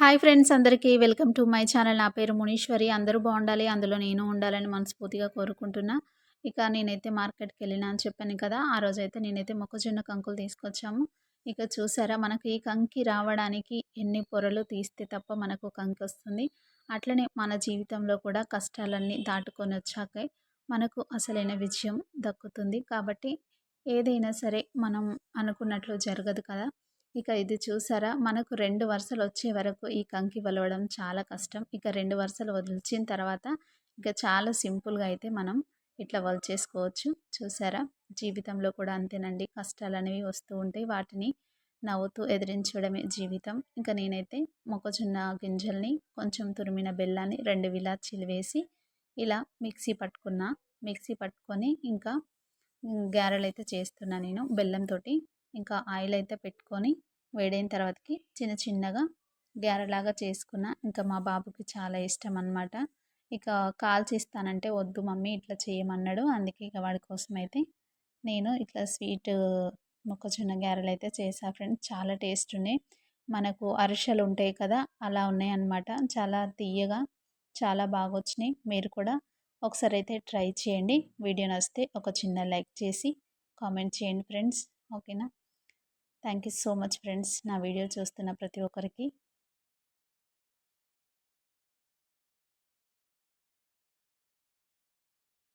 Hi friends అందరికీ welcome to my channel. నా పేరు మునీశ్వరి. అందరూ బాగుండాలి అందులో నేను ఉండాలని మనస్ఫూర్తిగా కోరుకుంటున్నా. ఇక నేనైతే మార్కెట్కి వెళ్ళినా అని చెప్పాను కదా ఆ రోజైతే నేనైతే మొక్కజొన్న కంకులు తీసుకొచ్చాము. ఇక చూసారా మనకు ఈ కంకి రావడానికి ఎన్ని పొరలు తీస్తే తప్ప మనకు కంకి వస్తుంది. అట్లనే మన జీవితంలో కూడా కష్టాలన్నీ దాటుకొని వచ్చాకే మనకు అసలైన విజయం దక్కుతుంది. కాబట్టి ఏదైనా సరే మనం అనుకున్నట్లు జరగదు కదా. ఇక ఇది చూసారా? మనకు రెండు వరుసలు వచ్చే వరకు ఈ కంకి వలవడం చాలా కష్టం. ఇక రెండు వరుసలు వదిలిచిన తర్వాత ఇక చాలా సింపుల్గా అయితే మనం ఇట్లా వలిచేసుకోవచ్చు. చూసారా? జీవితంలో కూడా అంతేనండి. కష్టాలు అనేవి వస్తూ ఉంటాయి. వాటిని నవ్వుతూ ఎదిరించడమే జీవితం. ఇంకా నేనైతే మొక్కజొన్న గింజల్ని కొంచెం తురిమిన బెల్లాన్ని రెండు విలాచీలు వేసి ఇలా మిక్సీ పట్టుకున్న మిక్సీ పట్టుకొని ఇంకా గారెలు అయితే చేస్తున్నా నేను బెల్లంతో ఇంకా ఆయిల్ అయితే పెట్టుకొని వేడైన తర్వాతకి చిన్న చిన్నగా గారెలాగా చేసుకున్న ఇంకా మా బాబుకి చాలా ఇష్టం అనమాట ఇక కాల్చిస్తానంటే వద్దు మమ్మీ ఇట్లా చేయమన్నాడు. అందుకే ఇక వాడి కోసం అయితే నేను ఇట్లా స్వీట్ మొక్కజొన్న గారెలు అయితే చేసా ఫ్రెండ్స్. చాలా టేస్ట్ ఉన్నాయి మనకు అరిసెలు ఉంటాయి కదా అలా ఉన్నాయి అన్నమాట చాలా తీయగా చాలా బాగా వచ్చినాయి మీరు కూడా ఒకసారి అయితే ట్రై చేయండి. వీడియో నచ్చితే ఒక చిన్న లైక్ చేసి కామెంట్ చేయండి ఫ్రెండ్స్. ఓకేనా? Thank you so much friends నా వీడియో చూస్తున్న ప్రతి ఒక్కరికి.